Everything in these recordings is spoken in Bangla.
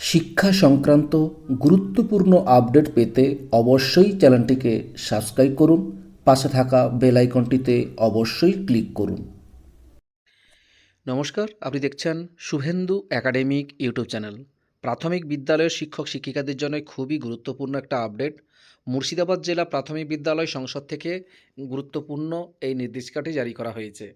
শিক্ষা সংক্রান্ত গুরুত্বপূর্ণ আপডেট পেতে অবশ্যই চ্যানেলটিকে সাবস্ক্রাইব করুন, পাশে থাকা বেল আইকনটিতে অবশ্যই ক্লিক করুন। নমস্কার, আপনি দেখছেন শুভেন্দু একাডেমিক ইউটিউব চ্যানেল। প্রাথমিক বিদ্যালয়ের শিক্ষক শিক্ষিকাদের জন্য খুবই গুরুত্বপূর্ণ একটা আপডেট। মুর্শিদাবাদ জেলা প্রাথমিক বিদ্যালয় সংসদ থেকে গুরুত্বপূর্ণ এই নির্দেশিকাটি জারি করা হয়েছে।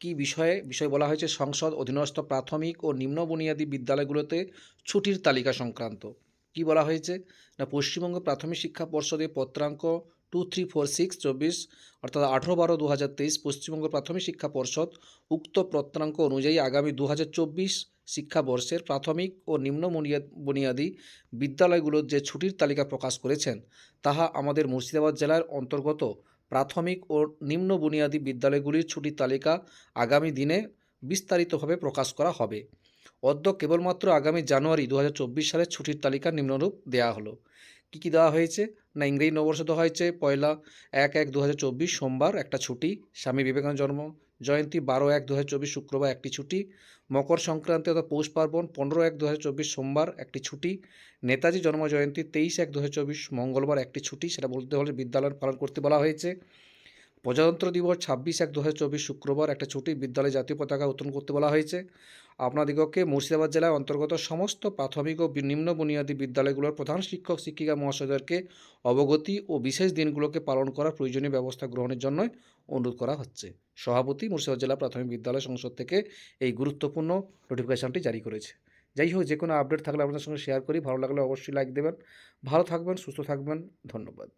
কি বিষয়ে? বিষয় বলা হয়েছে, সংসদ অধীনস্থ প্রাথমিক ও নিম্ন বুনিয়াদী বিদ্যালয়গুলোতে ছুটির তালিকা সংক্রান্ত। কি বলা হয়েছে? না, পশ্চিমবঙ্গ প্রাথমিক শিক্ষা পর্ষদের পত্রাঙ্ক টু থ্রি ফোর সিক্স চব্বিশ অর্থাৎ আঠেরো বারো দু হাজার তেইশ পশ্চিমবঙ্গ প্রাথমিক শিক্ষা পর্ষদ উক্ত পত্রাঙ্ক অনুযায়ী আগামী দু হাজার চব্বিশ শিক্ষাবর্ষের প্রাথমিক ও নিম্ন বুনিয়াদী বিদ্যালয়গুলোর যে ছুটির তালিকা প্রকাশ করেছেন, তাহা আমাদের মুর্শিদাবাদ জেলার অন্তর্গত প্রাথমিক ও নিম্ন বুনিয়াদী বিদ্যালয়গুলির ছুটির তালিকা আগামী দিনে বিস্তারিতভাবে প্রকাশ করা হবে। অদ্য কেবলমাত্র আগামী জানুয়ারি দু হাজার চব্বিশ সালের ছুটির তালিকা নিম্নরূপ দেয়া হলো। কী কী দেওয়া হয়েছে? না, ইংরেজি নববর্ষ দেওয়া হয়েছে। পয়লা এক এক দু সোমবার একটা ছুটি। স্বামী বিবেকানন্দ জন্ম জয়ন্তী বারো এক দু শুক্রবার একটি ছুটি। মকর সংক্রান্তি অর্থাৎ পৌষ পার্বণ পনেরো এক দু সোমবার একটি ছুটি। নেতাজি জন্ম জয়ন্তী তেইশ এক দু মঙ্গলবার একটি ছুটি। সেটা বলতে হলে বিদ্যালয় পালন করতে বলা হয়েছে। প্রজাতন্ত্র দিবস ছাব্বিশ এক দু শুক্রবার একটা ছুটি বিদ্যালয়ে জাতীয় পতাকা উত্তোলন করতে বলা হয়েছে। আপনাদিগকে মুর্শিদাবাদ জেলার অন্তর্গত সমস্ত প্রাথমিক ও নিম্ন বুনিয়াদী বিদ্যালয়গুলোর প্রধান শিক্ষক, শিক্ষিকা, মহাশয়দেরকে অবগতি ও বিশেষ দিনগুলোকে পালন করার প্রয়োজনীয় ব্যবস্থা গ্রহণের জন্য অনুরোধ করা হচ্ছে। সভাপতি মুর্শিদাবাদ জেলা প্রাথমিক বিদ্যালয় সংসদ থেকে এই গুরুত্বপূর্ণ নোটিফিকেশনটি জারি করেছে। যাই হোক যে কোনো আপডেট থাকলে আপনাদের সঙ্গে শেয়ার করি। ভালো লাগলে অবশ্যই লাইক দেবেন। ভালো থাকবেন, সুস্থ থাকবেন। ধন্যবাদ।